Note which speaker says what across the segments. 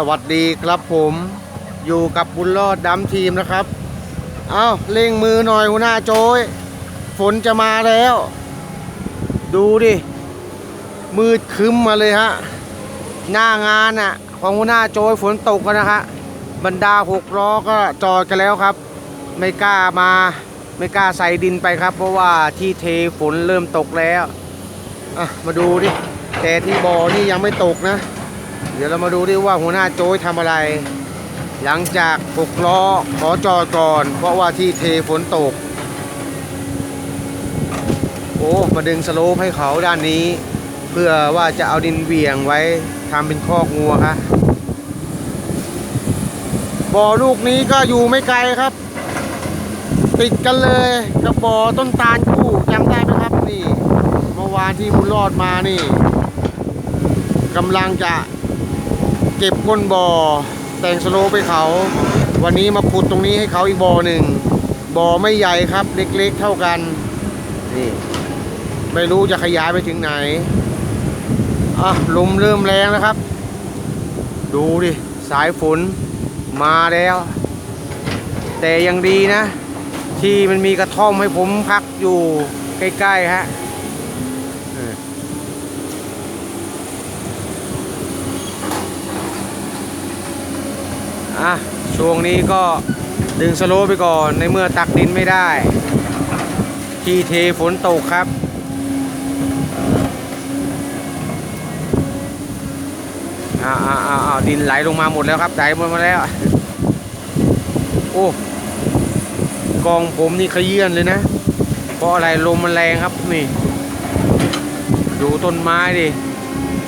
Speaker 1: สวัสดีครับผมอยู่กับบุญรอดดำทีมนะครับ เอาเร่งมือหน่อยหัวหน้าโจยฝนจะมาแล้ว ดูดิ มืดคึ้มมาเลยฮะ หน้างานอะ ของหัวหน้าโจยฝนตกกันนะฮะบรรดาหกล้อก็จอดกันแล้วครับ ไม่กล้ามาไม่กล้าใส่ดินไปครับ เพราะว่าที่เทฝนเริ่มตกแล้วอะมาดูดิแต่ที่บ่อนี่ยังไม่ตกนะ เดี๋ยวเรามาดูดิว่าหัวหน้าโจ้ยทำอะไร หลังจากหกล้อขอจอดก่อน เพราะว่าที่เทฝนตก โอ้มาดึงสโลปให้เขาด้านนี้ เพื่อว่าจะเอาดินเหวี่ยงไว้ทำเป็นคอกงัวครับบ่อลูกนี้ก็อยู่ไม่ไกลครับ ติดกันเลยกับบ่อต้นตาลคู่จำได้ไหมครับนี่ เมื่อวานที่บุญรอดมานี่กำลังจะ เก็บก้นบ่อ แต่งสโลปให้เขา วันนี้มาขุดตรงนี้ให้เขาอีกบ่อหนึ่งบ่อไม่ใหญ่ครับ เล็กๆเท่ากันนี่ไม่รู้จะขยายไปถึงไหนอะลมเริ่มแรงแล้วครับ ดูดิ สายฝนมาแล้ว แต่ยังดีนะ ที่มันมีกระท่อมให้ผมพักอยู่ใกล้ ๆ ฮะ อะช่วงนี้ก็ดึงสโลว์ไปก่อนในเมื่อตักดินไม่ได้ ที่เทฝนตกครับอ่าอ่าอ่าอ่าดินไหลลงมาหมดแล้วครับไหลหมดมาแล้ว โอ้กองผมนี่ขยื่นเลยนะ เพราะอะไรลมมันแรงครับนี่ ดูต้นไม้ดิ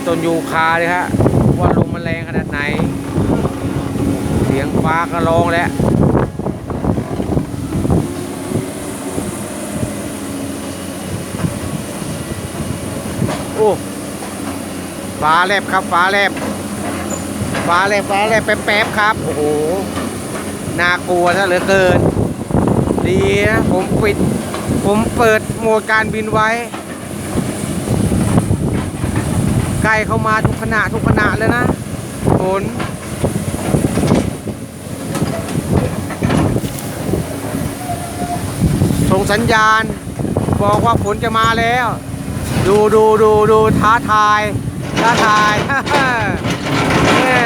Speaker 1: ต้นยูคาเลยฮะว่าลมมันแรงขนาดไหน สียงฟ้าก็ร้องแล้วโอ้ฟ้าแลบครับฟ้าแลบฟ้าแลบฟ้าแลบแป๊บๆครับ โอ้โหน่ากลัวซะเหลือเกิน ดีนะผมปิด ผมเปิดโหมดการบินไว้ใกล้เข้ามาทุกขณะทุกขณะเลยนะฝน ส่งสัญญาณ บอกว่าฝนจะมาแล้ว ดูดูดูดูท้าทายท้าทายเนี่ย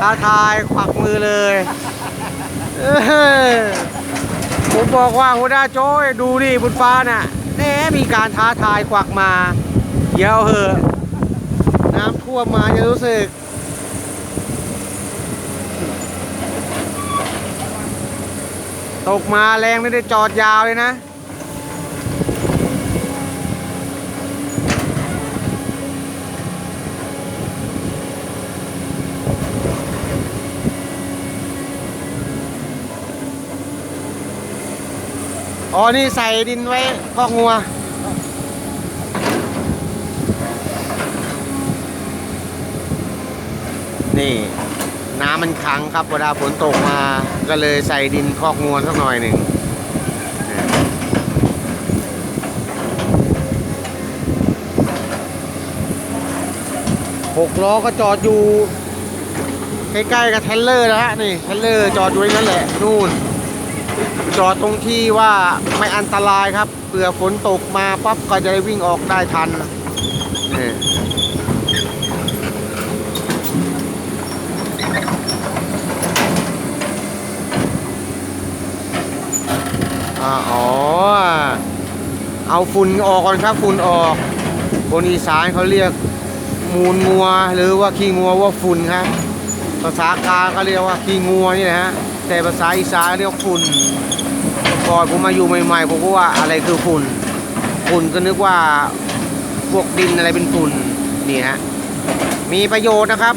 Speaker 1: ท้าทายขวักมือเลยผมบอกว่าหัวหน้าโจ้ยดูดิบนฟ้าน่ะแหมมีการท้าทายควักมาเดี๋ยวเหอะ น้ำท่วมมาจะรู้สึก ตกมาแรงไม่ได้จอดยาวเลยนะ อ๋อ นี่ใส่ดินไว้คอกงัวนี่ น้ำมันขังครับเวลาฝนตกมาก็เลยใส่ดินคอกงัวสักหน่อยหนึ่งหกล้อก็จอดอยู่ใกล้ๆกับเทเลอร์แล้วฮะนี่เทเลอร์จอดอยู่นั่นแหละนู่น จอดตรงที่ว่าไม่อันตรายครับเผื่อฝนตกมาปั๊บก็จะได้วิ่งออกได้ทัน อ่าอ๋อ เอาฝุ่นออกก่อนครับฝุ่นออก คนอีสานเขาเรียกมูลงัว หรือว่าขี้งัวว่าฝุ่นครับ ภาษากลางก็เรียกว่าขี้งัวนี่นะฮะ แต่ภาษาอีสานเรียกฝุ่นก่อนผมมาอยู่ใหม่ๆผมก็ว่าอะไรคือฝุ่น ฝุ่นก็นึกว่าพวกดินอะไรเป็นฝุ่นนี่ฮะ มีประโยชน์นะครับ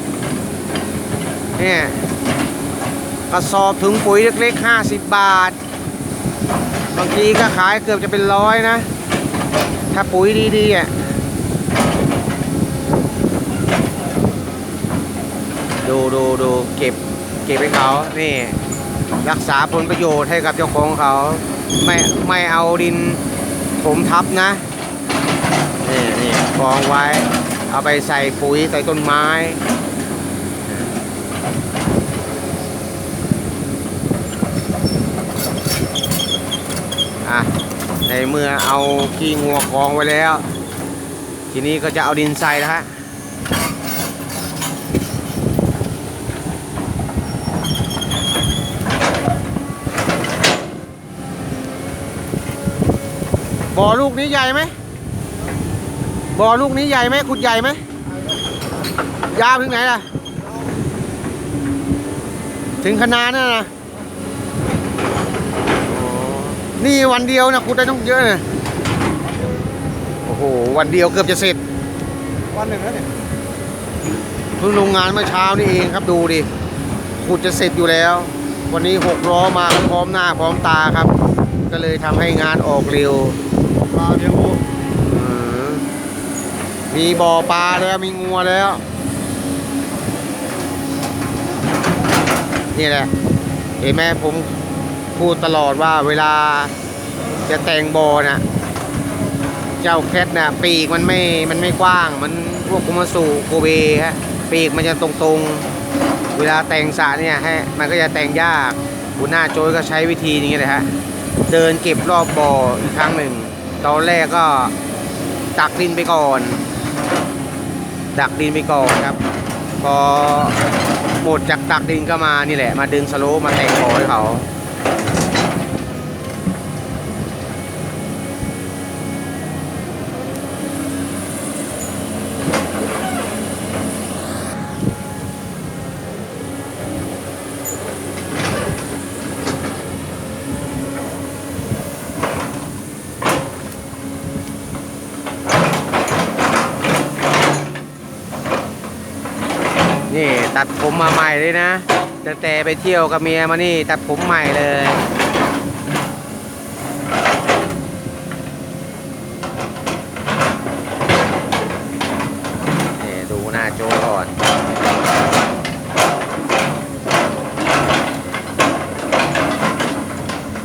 Speaker 1: เนี่ยกระสอบถุงปุ๋ยเล็กๆ 50 บาท บางทีก็ขายเกือบจะเป็นร้อยนะ ถ้าปุ๋ยดีๆอะดูดูดูเก็บเก็บให้เขานี่ รักษาผลประโยชน์ให้กับเจ้าของเขา ไม่ไม่เอาดินผมทับนะ นี่นี่กองไว้ เอาไปใส่ปุ๋ยใส่ต้นไม้ ในเมื่อเอาขี้งัวกองไว้แล้ว ทีนี้ก็จะเอาดินใส่นะฮะบ่อลูกนี้ใหญ่ไหมบ่อลูกนี้ใหญ่ไหมขุดใหญ่ไหมยาวถึงไหนล่ะ ถึงขนาดนั่นนะอ๋อ นี่วันเดียวนะขุดได้ต้องเยอะนะโอ้โห วันเดียวเกือบจะเสร็จ
Speaker 2: วันหนึ่งแล้วเนี่ย
Speaker 1: เพิ่งลงงานเมื่อเช้านี่เองครับดูดิขุดจะเสร็จอยู่แล้ว วันนี้หกล้อมาพร้อมหน้าพร้อมตาครับ ก็เลยทำให้งานออกเร็ว
Speaker 2: ปลาเลี้ยงวัว
Speaker 1: อืมมีบ่อปลาแล้วมีงัวแล้ว นี่แหละเห็นไหมผม พูดตลอดว่าเวลาจะแต่งบ่อนะเจ้าแคทนะปีกมันไม่มันไม่กว้าง มันพวกกุมาสุโกเบฮะปีกมันจะตรงๆ เวลาแต่งสระเนี่ยให้มันก็จะแต่งยากหัวหน้าโจยก็ใช้วิธีนี้เลยฮะเดินเก็บรอบบ่ออีกครั้งหนึ่ง ตอนแรกก็ตักดินไปก่อน ดักดินไปก่อนครับ พอหมดจากตักดินก็มานี่แหละ มาดึงสโลมาแต่งบ่อให้เขา นี่ ตัดผมมาใหม่เลยนะตั้งแต่ไปเที่ยวกับเมียมานี่ตัดผมใหม่เลยนี่ดูหน้าโจก่อน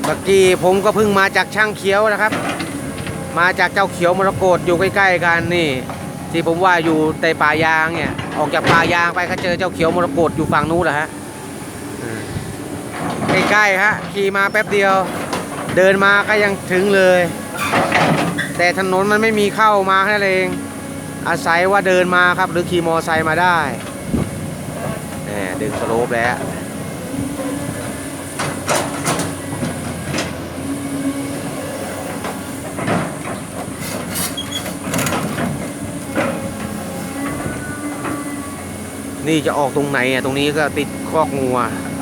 Speaker 1: เมื่อกี้ผมก็เพิ่งมาจากช่างเขียวนะครับ มาจากเจ้าเขียวมรกตอยู่ใกล้ๆกันนี่ ที่ผมว่าอยู่ในป่ายางเนี่ย ออกจากป่ายางไปก็เจอเจ้าเขียวมรกตอยู่ฝั่งนู้นแหละฮะอืมใกล้ๆฮะขี่มาแป๊บเดียว เดินมาก็ยังถึงเลย แต่ถนนมันไม่มีเข้ามาแค่นั้นเองอาศัยว่าเดินมาครับ หรือขี่มอไซค์มาได้แหมดึงสโลปแล้ว นี่จะออกตรงไหนอะตรงนี้ก็ติดคอกงัว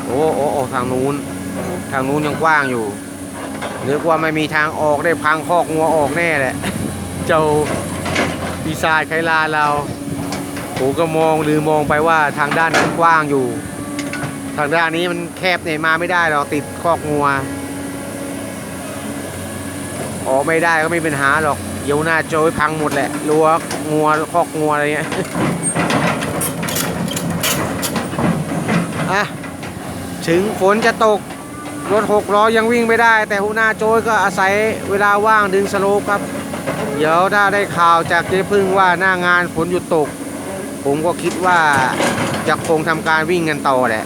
Speaker 1: โอ้โอ้ออกทางนู้น ทางนู้นยังกว้างอยู่นึกว่าไม่มีทางออกได้พังคอกงัวออกแน่แหละ เจ้าปีศาจไคลาเราผมก็มองหรือมองไปว่าทางด้านนั้นกว้างอยู่ ทางด้านนี้มันแคบเนี่ยมาไม่ได้หรอกติดคอกงัว ออกไม่ได้ก็ไม่เป็นหาหรอกเดี๋ยวหน้าโจยพังหมดแหละรั้วงัวคอกงัวอะไรเงี้ย อะถึงฝนจะตก รถหกล้อยังวิ่งไม่ได้ แต่หัวหน้าโจยก็อาศัยเวลาว่างดึงสโลปครับ เดี๋ยวถ้าได้ข่าวจากเจ๊พึ่งว่าหน้างานฝนหยุดตก ผมก็คิดว่าจะคงทำการวิ่งกันต่อแหละ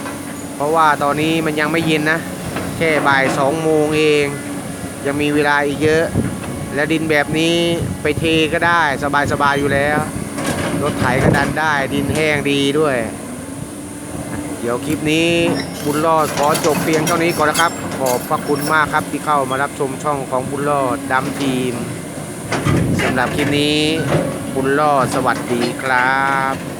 Speaker 1: เพราะว่าตอนนี้มันยังไม่เย็นนะ แค่บ่ายสองโมงเอง ยังมีเวลาอีกเยอะ และดินแบบนี้ไปเทก็ได้สบายๆอยู่แล้ว รถไถก็ดันได้ดินแห้งดีด้วย ดี๋ยวคลิปนี้บุญรอดขอจบเพียงเท่านี้ก่อนนะครับ ขอบพระคุณมากครับที่เข้ามารับชมช่องของบุญรอดดำทีมสำหรับคลิปนี้บุญรอดสวัสดีครับ